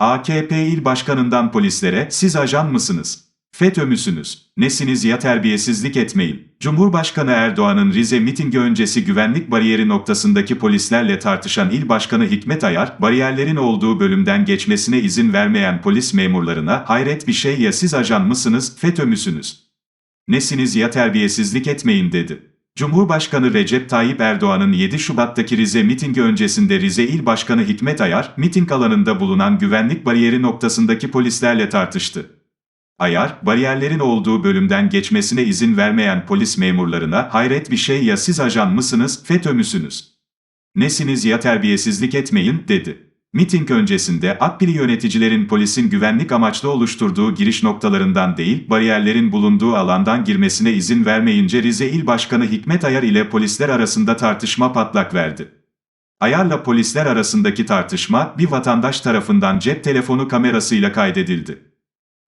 AKP il başkanından polislere siz ajan mısınız? FETÖ müsünüz? Nesiniz ya terbiyesizlik etmeyin. Cumhurbaşkanı Erdoğan'ın Rize mitingi öncesi güvenlik bariyeri noktasındaki polislerle tartışan il başkanı Hikmet Ayar, bariyerlerin olduğu bölümden geçmesine izin vermeyen polis memurlarına hayret bir şey ya siz ajan mısınız, FETÖ müsünüz? Nesiniz ya terbiyesizlik etmeyin dedi. Cumhurbaşkanı Recep Tayyip Erdoğan'ın 7 Şubat'taki Rize mitingi öncesinde Rize İl Başkanı Hikmet Ayar, miting alanında bulunan güvenlik bariyeri noktasındaki polislerle tartıştı. Ayar, bariyerlerin olduğu bölümden geçmesine izin vermeyen polis memurlarına hayret bir şey ya siz ajan mısınız, FETÖ müsünüz? Nesiniz ya terbiyesizlik etmeyin, dedi. Miting öncesinde Akbili yöneticilerin polisin güvenlik amaçlı oluşturduğu giriş noktalarından değil, bariyerlerin bulunduğu alandan girmesine izin vermeyince Rize İl Başkanı Hikmet Ayar ile polisler arasında tartışma patlak verdi. Ayarla polisler arasındaki tartışma bir vatandaş tarafından cep telefonu kamerasıyla kaydedildi.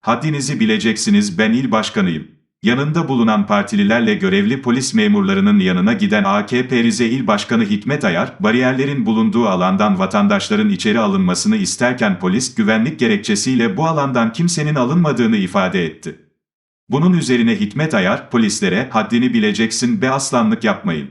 Haddinizi bileceksiniz ben il başkanıyım. Yanında bulunan partililerle görevli polis memurlarının yanına giden AKP Rize İl Başkanı Hikmet Ayar, bariyerlerin bulunduğu alandan vatandaşların içeri alınmasını isterken polis güvenlik gerekçesiyle bu alandan kimsenin alınmadığını ifade etti. Bunun üzerine Hikmet Ayar, polislere haddini bileceksin be aslanlık yapmayın.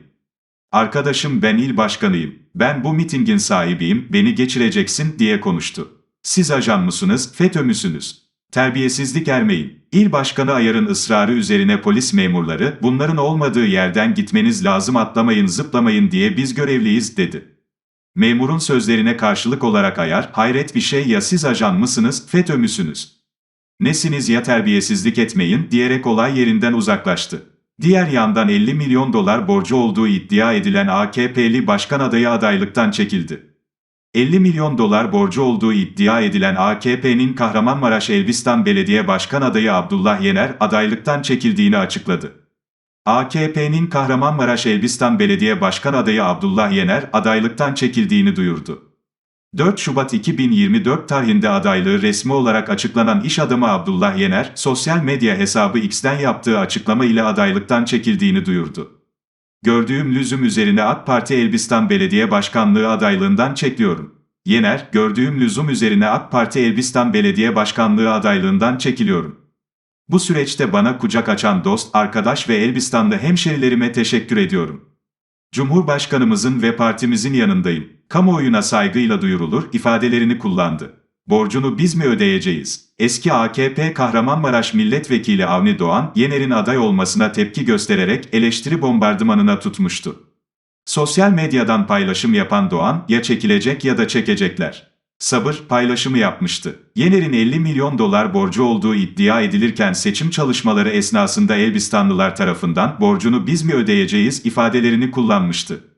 Arkadaşım ben il başkanıyım, ben bu mitingin sahibiyim, beni geçireceksin diye konuştu. Siz ajan mısınız, FETÖ müsünüz? Terbiyesizlik ermeyin. İl Başkanı Ayar'ın ısrarı üzerine polis memurları, bunların olmadığı yerden gitmeniz lazım atlamayın zıplamayın diye biz görevliyiz dedi. Memurun sözlerine karşılık olarak Ayar, hayret bir şey ya siz ajan mısınız, FETÖ müsünüz? Nesiniz ya terbiyesizlik etmeyin diyerek olay yerinden uzaklaştı. Diğer yandan 50 milyon dolar borcu olduğu iddia edilen AKP'li başkan adayı adaylıktan çekildi. 50 milyon dolar borcu olduğu iddia edilen AKP'nin Kahramanmaraş Elbistan Belediye Başkan adayı Abdullah Yener adaylıktan çekildiğini açıkladı. AKP'nin Kahramanmaraş Elbistan Belediye Başkan adayı Abdullah Yener adaylıktan çekildiğini duyurdu. 4 Şubat 2024 tarihinde adaylığı resmi olarak açıklanan iş adamı Abdullah Yener, sosyal medya hesabı X'ten yaptığı açıklama ile adaylıktan çekildiğini duyurdu. Gördüğüm lüzum üzerine AK Parti Elbistan Belediye Başkanlığı adaylığından çekiliyorum. Yener, gördüğüm lüzum üzerine AK Parti Elbistan Belediye Başkanlığı adaylığından çekiliyorum. Bu süreçte bana kucak açan dost, arkadaş ve Elbistanlı hemşerilerime teşekkür ediyorum. Cumhurbaşkanımızın ve partimizin yanındayım. Kamuoyuna saygıyla duyurulur ifadelerini kullandı. Borcunu biz mi ödeyeceğiz? Eski AKP Kahramanmaraş Milletvekili Avni Doğan, Yener'in aday olmasına tepki göstererek eleştiri bombardımanına tutmuştu. Sosyal medyadan paylaşım yapan Doğan, ya çekilecek ya da çekecekler. Sabır paylaşımı yapmıştı. Yener'in 50 milyon dolar borcu olduğu iddia edilirken seçim çalışmaları esnasında Elbistanlılar tarafından borcunu biz mi ödeyeceğiz ifadelerini kullanmıştı.